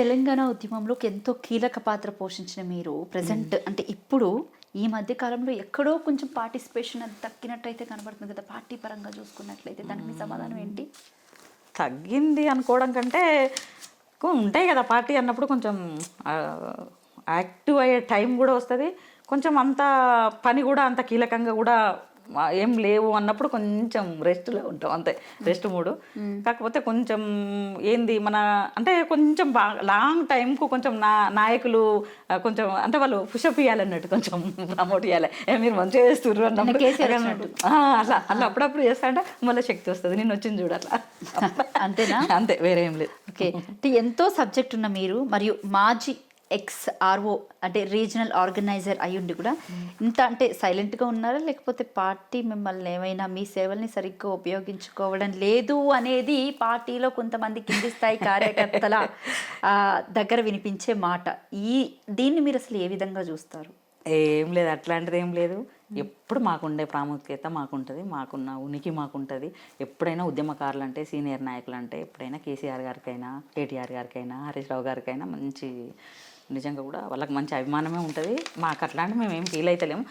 తెలంగాణ ఉద్యమంలోకి ఎంతో కీలక పాత్ర పోషించిన మీరు ప్రజెంట్ అంటే ఇప్పుడు ఈ మధ్య కాలంలో ఎక్కడో కొంచెం పార్టిసిపేషన్ అది తగ్గినట్టయితే కనబడుతుంది కదా పార్టీ పరంగా చూసుకున్నట్లయితే దానికి మీ సమాధానం ఏంటి? తగ్గింది అనుకోవడం కంటే ఉంటాయి కదా పార్టీ అన్నప్పుడు కొంచెం యాక్టివ్ అయ్యే టైం కూడా వస్తుంది. కొంచెం అంత పని కూడా అంత కీలకంగా కూడా ఏం లేవు అన్నప్పుడు కొంచెం రెస్ట్లో ఉంటాం అంతే. రెస్ట్ మూడు. కాకపోతే కొంచెం ఏంది మన అంటే కొంచెం బాగా లాంగ్ టైంకు కొంచెం నా నాయకులు కొంచెం అంటే వాళ్ళు పుషప్ ఇవ్వాలన్నట్టు కొంచెం ప్రమోట్ ఏ మీరు మంచిగా చేస్తుర్రు అన్నప్పుడు అట్లా అట్లా అప్పుడప్పుడు చేస్తా అంటే మళ్ళీ శక్తి వస్తుంది. నేను వచ్చింది చూడు అట్లా. అంతేనా? అంతే వేరే ఏం లేదు. ఓకే. అంటే ఎంతో సబ్జెక్ట్ ఉన్న మీరు మరియు మాజీ ఎక్స్ ఆర్ఓ అంటే రీజనల్ ఆర్గనైజర్ అయ్యుండి కూడా ఇంత అంటే సైలెంట్గా ఉన్నారా? లేకపోతే పార్టీ మిమ్మల్ని ఏమైనా మీ సేవల్ని సరిగ్గా ఉపయోగించుకోవడం లేదు అనేది పార్టీలో కొంతమంది కింది స్థాయి కార్యకర్తల దగ్గర వినిపించే మాట. ఈ దీన్ని మీరు అసలు ఏ విధంగా చూస్తారు? ఏం లేదు అట్లాంటిది ఏం లేదు. ఎప్పుడు మాకుండే ప్రాముఖ్యత మాకుంటుంది మాకున్న ఉనికి మాకుంటుంది. ఎప్పుడైనా ఉద్యమకారులు అంటే సీనియర్ నాయకులు అంటే ఎప్పుడైనా కేసీఆర్ గారికైనా కేటీఆర్ గారికైనా హరీష్ రావు గారికైనా మంచి నిజంగా కూడా వాళ్ళకి మంచి అభిమానమే ఉంటుంది. మాకు అట్లాంటి మేము ఏం ఫీల్ అవుతలేము